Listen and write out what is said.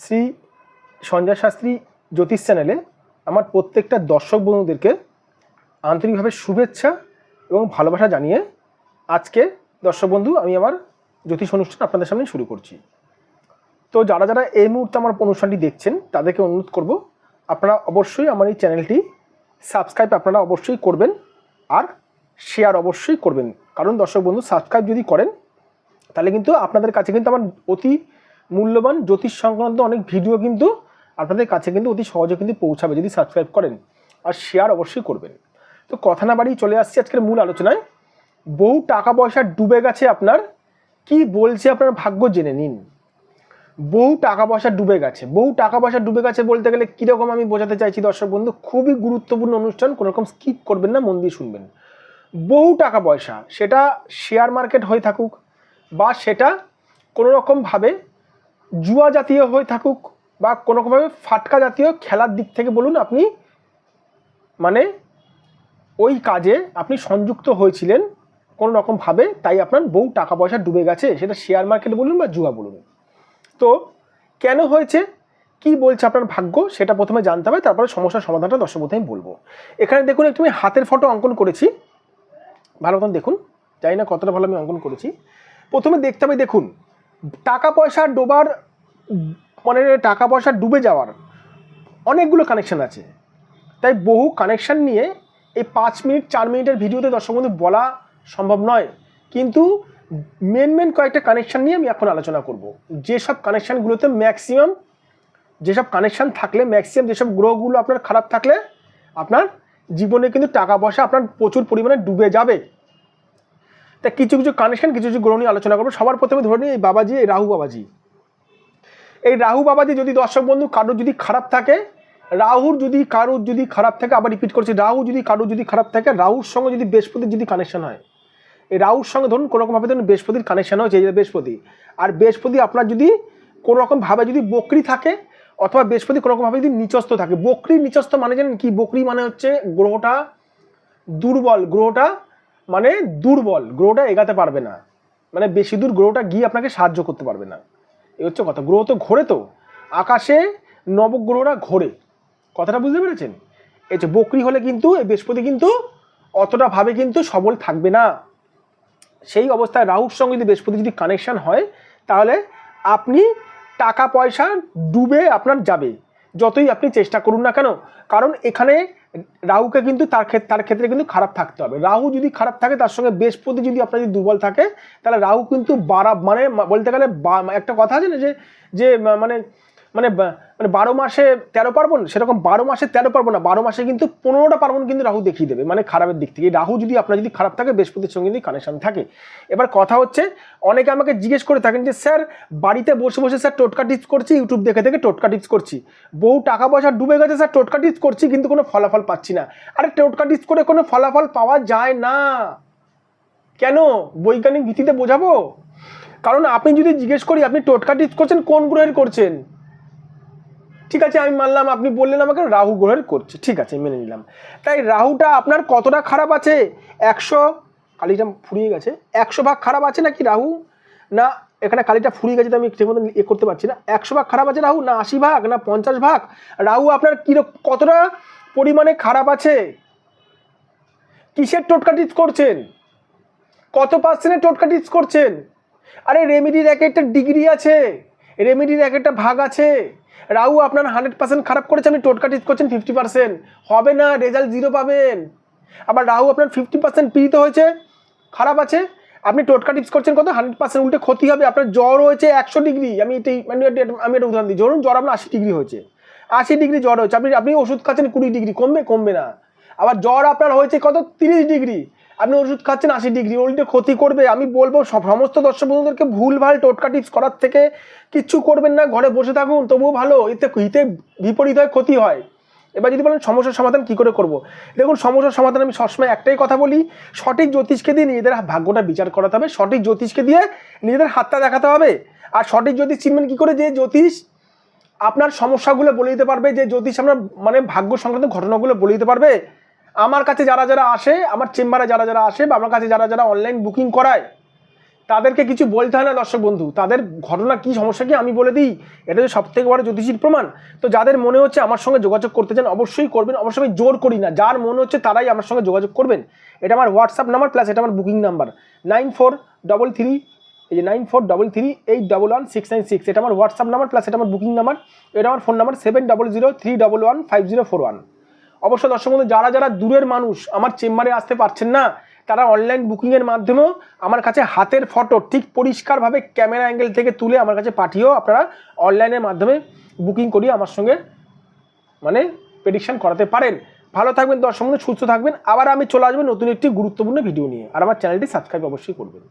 শ্রী সঞ্জয় শাস্ত্রী জ্যোতিষ চ্যানেলে আমার প্রত্যেকটা দর্শক বন্ধুদেরকে আন্তরিকভাবে শুভেচ্ছা এবং ভালোবাসা জানিয়ে আজকে দর্শক বন্ধু, আমি আমার জ্যোতিষ অনুষ্ঠান আপনাদের সামনে শুরু করছি। তো যারা যারা এই মুহূর্তে আমার অনুষ্ঠানটি দেখছেন, তাদেরকে অনুরোধ করব, আপনারা অবশ্যই আমার এই চ্যানেলটি সাবস্ক্রাইব আপনারা অবশ্যই করবেন আর শেয়ার অবশ্যই করবেন। কারণ দর্শক বন্ধু, সাবস্ক্রাইব যদি করেন, তাহলে কিন্তু আপনাদের কাছে কিন্তু আমার অতি মূল্যবান জ্যোতিষ সংক্রান্ত অনেক ভিডিও কিন্তু আপনাদের কাছে কিন্তু অতি সহজে কিন্তু পৌঁছাবে যদি সাবস্ক্রাইব করেন। আর শেয়ার অবশ্যই করবেন। তো কথা না বাড়িয়ে চলে আসছি আজকের মূল আলোচনায়। বহু টাকা পয়সা ডুবে গেছে আপনার। কি বলছে আপনার ভাগ্য জেনে নিন। বহু টাকা পয়সা ডুবে গেছে। বহু টাকা পয়সা ডুবে গেছে বলতে গেলে কীরকম আমি বোঝাতে চাইছি দর্শক বন্ধু? খুবই গুরুত্বপূর্ণ অনুষ্ঠান, কোনোরকম স্কিপ করবেন না, মন দিয়ে শুনবেন। বহু টাকা পয়সা, সেটা শেয়ার মার্কেট হয়ে থাকুক বা সেটা কোনো রকমভাবে জুয়া জাতীয় হয়ে থাকুক বা কোনো রকমভাবে ফাটকা জাতীয় খেলার দিক থেকে বলুন আপনি মানে ওই কাজে আপনি সংযুক্ত হয়েছিলেন কোনো রকমভাবে, তাই আপনার বউ টাকা পয়সা ডুবে গেছে, সেটা শেয়ার মার্কেট বলুন বা জুয়া বলুন। তো কেন হয়েছে? কি বলছে আপনার ভাগ্য? সেটা প্রথমে জানতে হবে, তারপরে সমস্যার সমাধানটা দর্শক প্রথমে বলব। এখানে দেখুন, একটু আমি হাতের ফটো অঙ্কন করেছি। ভালো মতন দেখুন, জানি না কতটা ভালো আমি অঙ্কন করেছি। প্রথমে দেখতে হবে, দেখুন টাকা পয়সা ডোবার মানে টাকা পয়সা ডুবে যাওয়ার অনেকগুলো কানেকশান আছে। তাই বহু কানেকশান নিয়ে এই পাঁচ মিনিট, চার মিনিটের ভিডিওতে দর্শক বন্ধু বলা সম্ভব নয়। কিন্তু মেন মেন কয়েকটা কানেকশান নিয়ে আমি এখন আলোচনা করব। যেসব কানেকশানগুলোতে ম্যাক্সিমাম যেসব কানেকশান থাকলে ম্যাক্সিমাম যেসব গ্রহগুলো আপনার খারাপ থাকলে আপনার জীবনে কিন্তু টাকা পয়সা আপনার প্রচুর পরিমাণে ডুবে যাবে। তা কিছু কিছু কানেকশন কিছু কিছু গ্রহ নিয়ে আলোচনা করব। সবার প্রথমে ধরে নিই এই বাবাজি, এই রাহু বাবাজি। এই রাহু বাবাজি যদি দর্শক বন্ধু কারোর যদি খারাপ থাকে, রাহুর যদি কারোর যদি খারাপ থাকে, আবার রিপিট করছি, রাহু যদি কারোর যদি খারাপ থাকে, রাহুর সঙ্গে যদি বৃহস্পতির যদি কানেকশন হয়, এই রাহুর সঙ্গে ধরুন কোনো রকমভাবে ধরুন বৃহস্পতির কানেকশন এই যে বৃহস্পতি। আর বৃহস্পতি আপনার যদি কোনো রকমভাবে যদি বকরি থাকে, অথবা বৃহস্পতি কোনো রকমভাবে যদি নিচস্ত থাকে। বকরি নিচস্ত মানে জানেন কি? বকরি মানে হচ্ছে গ্রহটা দুর্বল, গ্রহটা মানে দুর্বল, গ্রহটা এগাতে পারবে না। মানে বেশি দূর গ্রহটা গিয়ে আপনাকে সাহায্য করতে পারবে না। এই হচ্ছে কথা। গ্রহ তো ঘোরে তো। আকাশে নবগ্রহরা ঘোরে। কথাটা বুঝতে পেরেছেন? এই যে বকরি হলে কিন্তু এই বৃহস্পতি কিন্তু অতটা ভাবে কিন্তু সবল থাকবে না। সেই অবস্থায় রাহুর সঙ্গে যদি বৃহস্পতি যদি কানেকশন হয়, তাহলে আপনি টাকা পয়সা ডুবে আপনার যাবে। যতই আপনি চেষ্টা করুন না কেন। কারণ এখানে রাহুকে কিন্তু তার ক্ষেত্রে তার ক্ষেত্রে কিন্তু খারাপ থাকতে হবে। রাহু যদি খারাপ থাকে, তার সঙ্গে বৃহস্পতি যদি আপনার যদি দুর্বল থাকে, তাহলে রাহু কিন্তু বারা মানে বলতে গেলে একটা কথা আছে না যে যে মানে মানে মানে বারো মাসে তেরো পার্বণ? সেরকম বারো মাসে তেরো পার্বণ না, বারো মাসে কিন্তু পনেরোটা পার্বণ কিন্তু রাহু দেখিয়ে দেবে মানে খারাপের দিক থেকে। রাহু যদি আপনার যদি খারাপ থাকে, বৃহস্পতির সঙ্গে যদি কানেকশন থাকে। এবার কথা হচ্ছে, অনেকে আমাকে জিজ্ঞেস করে থাকেন যে, স্যার, বাড়িতে বসে বসে স্যার টোটকা টিপস করছি ইউটিউব দেখে দেখে টোটকা টিপস করছি। বহু টাকা পয়সা ডুবে গেছে, স্যার টোটকা টিপস করছি, কিন্তু কোনো ফলাফল পাচ্ছি না। আরে টোটকা টিপস করে কোনো ফলাফল পাওয়া যায় না। কেন? বৈজ্ঞানিক ভিত্তিতে বোঝাবো? কারণ আপনি যদি জিজ্ঞেস করি, আপনি টোটকা টিপস করছেন, কোন গ্রহের করছেন? ঠিক আছে, আমি মানলাম আপনি বললেন আমাকে রাহু গ্রহের করছে। ঠিক আছে, মেনে নিলাম। তাই রাহুটা আপনার কতটা খারাপ আছে? একশো, কালিটা ফুরিয়ে গেছে। একশো ভাগ খারাপ আছে নাকি রাহু? না, এখানে কালিটা ফুরিয়ে গেছে তো আমি ঠিক মতো এ করতে পারছি না। একশো ভাগ খারাপ আছে রাহু? না, আশি ভাগ, না, পঞ্চাশ ভাগ। রাহু আপনার কিরক কতটা পরিমাণে খারাপ আছে? কিসের টোটকা টিপস করছেন? কত পার্সেন্টের টোটকা টিপস করছেন? আরে রেমেডির এক একটা ডিগ্রি আছে। রেমেডির এক একটা ভাগ আছে। রাহু আপনার হান্ড্রেড পার্সেন্ট খারাপ করেছে আপনি টোটকা টিপস করছেন ফিফটি পার্সেন্ট হবে না রেজাল্ট জিরো পাবেন। আবার রাহু আপনার ফিফটি পার্সেন্ট পীড়িত হয়েছে, খারাপ আছে, আপনি টোটকা টিপস করছেন কত? হান্ড্রেড পার্সেন্ট উল্টে ক্ষতি হবে, আপনার জ্বর হয়েছে একশো ডিগ্রি। আমি এটাই মানে আমি একটা উদাহরণ দিই। ধরুন জ্বর আপনার আশি ডিগ্রি হয়েছে। আশি ডিগ্রি জ্বর হয়েছে, আপনি আপনি ওষুধ খাচ্ছেন কুড়ি ডিগ্রি, কমবে কমবে না। আবার জ্বর আপনার হয়েছে কত? তিরিশ ডিগ্রি। আপনি ওষুধ খাচ্ছেন, আশি ডিগ্রি উল্টে ক্ষতি করবে। আমি বলব সমস্ত দর্শক বন্ধুদেরকে ভুলভাল টোটকা টিপস করার থেকে কিচ্ছু করবেন না, ঘরে বসে থাকুন, তবুও ভালো, এতে হিতে বিপরীত হয়, ক্ষতি হয়। এবার যদি বলেন সমস্যার সমাধান কি করে করব? দেখুন, সমস্যার সমাধান আমি সবসময় একটাই কথা বলি, সঠিক জ্যোতিষকে দিয়ে নিজেদের ভাগ্যটা বিচার করাতে হবে, সঠিক জ্যোতিষকে দিয়ে নিজেদের হাতটা দেখাতে হবে। আর সঠিক জ্যোতিষ চিনবেন কী করে? যে জ্যোতিষ আপনার সমস্যাগুলো বলে দিতে পারবে, যে জ্যোতিষ আপনার মানে ভাগ্য সংক্রান্ত ঘটনাগুলো বলে দিতে পারবে। আমার কাছে যারা যারা আসে, আমার চেম্বারে যারা যারা আসে বা আমার কাছে যারা যারা অনলাইন বুকিং করায়, তাদেরকে কিছু বলতে হয় না দর্শক বন্ধু। তাদের ঘটনা কি, সমস্যা কি আমি বলে দিই। এটা যে সব থেকে বড় জ্যোতিষীর প্রমাণ। তো যাদের মনে হচ্ছে আমার সঙ্গে যোগাযোগ করতে চান, অবশ্যই করবেন। অবশ্যই আমি জোর করি না। যার মনে হচ্ছে তারাই আমার সঙ্গে যোগাযোগ করবেন। এটা আমার হোয়াটসঅ্যাপ নাম্বার প্লাস এটা আমার booking number nine four double three এই যে nine four double three eight double one six nine six এটা আমার হোয়াটসঅ্যাপ নাম্বার প্লাস এটা আমার বুকিং নাম্বার এটা আমার phone number seven double zero three double one five zero four one অবশ্য দর্শক বন্ধু, যারা যারা দূরের মানুষ, আমার চেম্বারে আসতে পারছেন না, তারা অনলাইন বুকিংয়ের মাধ্যমেও আমার কাছে হাতের ফটো ঠিক পরিষ্কারভাবে ক্যামেরা অ্যাঙ্গেল থেকে তুলে আমার কাছে পাঠিয়েও আপনারা অনলাইনের মাধ্যমে বুকিং করিয়ে আমার সঙ্গে মানে প্রেডিকশান করাতে পারেন। ভালো থাকবেন দর্শক বন্ধু, সুস্থ থাকবেন। আবার আমি চলে আসব নতুন একটি গুরুত্বপূর্ণ ভিডিও নিয়ে। আর আমার চ্যানেলটি সাবস্ক্রাইব অবশ্যই করবেন।